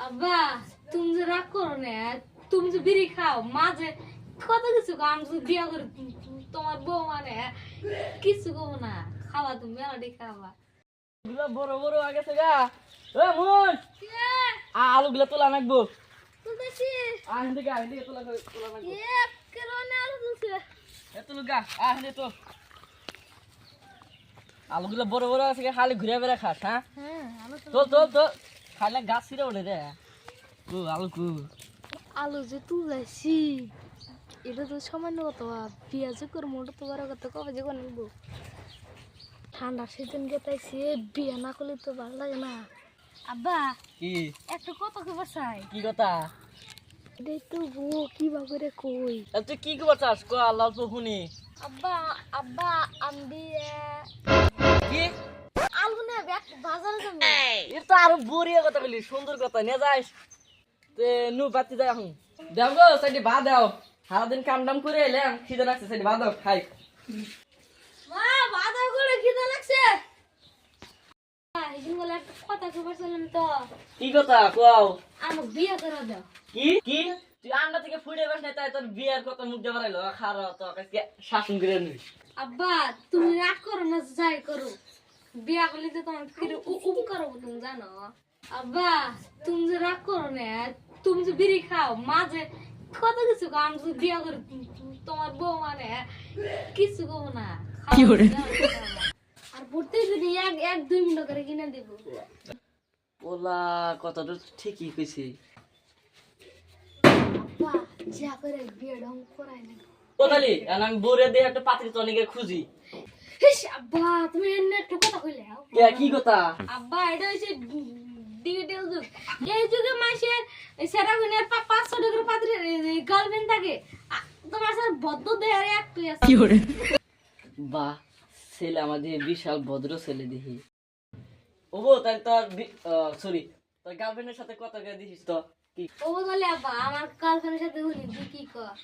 আব্বা তুমি যে রাগ করো না তুমি যে বিড়ি খাও মাঝে কত কিছু খাও আমি যদি বিয়া করে তোমার বউ মানে কিছু কমো না খাওয়া তুমি মেলাটি খাওয়া গুলা বড় বড় আগে থেকে এ মন! আলু গুলা তোলা নাকবো। তুলতেছি। আহ দিকে আহ দিকে তোলা তোলা নাকবো। এ কেরনে আলো তুলছে? এ তুলু গা আহ তো আলু গুলা বড় বড় আছে খালি ঘুরে বেড়া খাস হ্যাঁ? হ্যাঁ আলো তো তো তো তো খাইলে গাছ ছিঁড়ে ওঠে রে কু আলু কু। আলু যে তুলাইছি এটা তো সামান্য কত পেঁয়াজ করব ওটা তো বড় কত কবে যে নিবো ঠান্ডা সিজন গেতাইছি বিয়া না করলে তো ভালো লাগে না। আব্বা কি? একটা কত খবর চাই। কি কথা? এটাই তো বউ কি বা করে কই? তুই কি খবর চাস? কো আল্লাহ তো শুনি। আব্বা আব্বা আমি কি? এর তো আরও বড়িয়া কথা বলি সুন্দর কথা নিয়ে যাইস তে নু বাতি যাই এখন। দেও গো সাইডে বা দাও। সারাদিন কাম ডাম করে এলাম খিদে লাগছে সাইডে বা দাও খাই। মা বাজার করে খিদে লাগছে। বলে একটা কথা খবর ছিলাম তো। কি কথা কও? আমার বিয়ে করে দাও। কি? কি? তুই আন্ডা থেকে ফুড়ে বাস নাই তাই তোর বিয়ার কথা মুখ দিয়ে বাড়াইলো। খারা তো শাসন করে নি। আব্বা তুমি রাগ করো না যাই করো। বিয়া করলে তো তোমার ফিরে উপকার হব তুমি জানো? আব্বা তুমি যে রাগ করো না তুমি যে বিড়ি খাও মাঝে কত কিছু খাও আমি যদি বিয়া করি তোমার বউ মানে কিছু কমো না আর প্রত্যেক দিন এক এক দুই মিনিট করে কিনে দিব। ওলা কথাটা ঠিকই কইছি। আব্বা যা করে বিয়ে ঢং করাই না। কোথালি আমি বোরে দিয়ে একটা পাত্রী তনিকে খুঁজি। হিস, আব্বা তুমি কইলে কে কি কথা? আব্বা এটা হচ্ছে ডিজিটাল যুগ এই যুগে মানুষের সেটা গুণের পাঁচশো টাকার পাত্রে গার্লফ্রেন্ড থাকে। তোমার স্যার বদ্ধ দেয়ারে একটু আছে বাহ ছেলে আমাদের বিশাল ভদ্র ছেলে দেখি। তাই তোর সরি তোর গার্লফ্রেন্ডের সাথে কথা দিছিস তো? কি? ও বলে আব্বা আমার গার্লফ্রেন্ডের সাথে বলি তুই কি কর?